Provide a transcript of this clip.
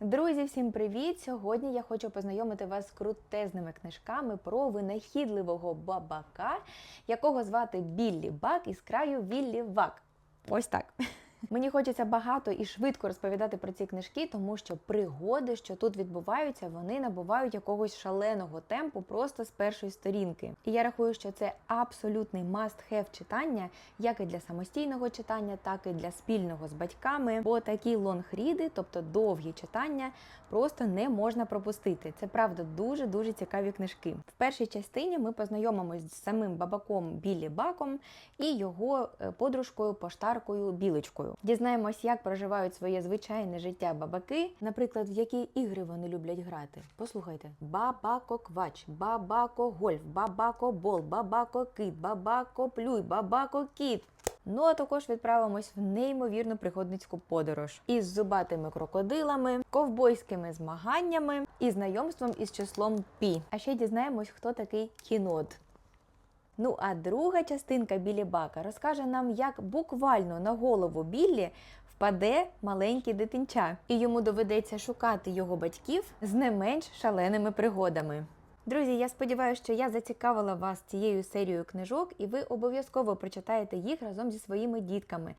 Друзі, всім привіт! Сьогодні я хочу познайомити вас з крутезними книжками про винахідливого бабака, якого звати Біллі Бак із краю Віллі Вак. Ось так. Мені хочеться багато і швидко розповідати про ці книжки, тому що пригоди, що тут відбуваються, вони набувають якогось шаленого темпу просто з першої сторінки. І я рахую, що це абсолютний must-have читання, як і для самостійного читання, так і для спільного з батьками. Бо такі лонгріди, тобто довгі читання, просто не можна пропустити. Це правда дуже дуже цікаві книжки. В першій частині ми познайомимось з самим бабаком Біллі Баком і його е, подружкою поштаркою Білочкою. Дізнаємось, як проживають своє звичайне життя бабаки, наприклад, в які ігри вони люблять грати. Послухайте: бабако квач, бабако гольф, бабако бол, бабако кит, бабако плюй, бабако кіт. Ну а також відправимось в неймовірну пригодницьку подорож із зубатими крокодилами, ковбойськими змаганнями і знайомством із числом пі. А ще дізнаємось, хто такий кінот. Ну а друга частинка Білі Бака розкаже нам, як буквально на голову Біллі впаде маленький дитинча, і йому доведеться шукати його батьків з не менш шаленими пригодами. Друзі, я сподіваюся, що я зацікавила вас цією серією книжок, і ви обов'язково прочитаєте їх разом зі своїми дітками.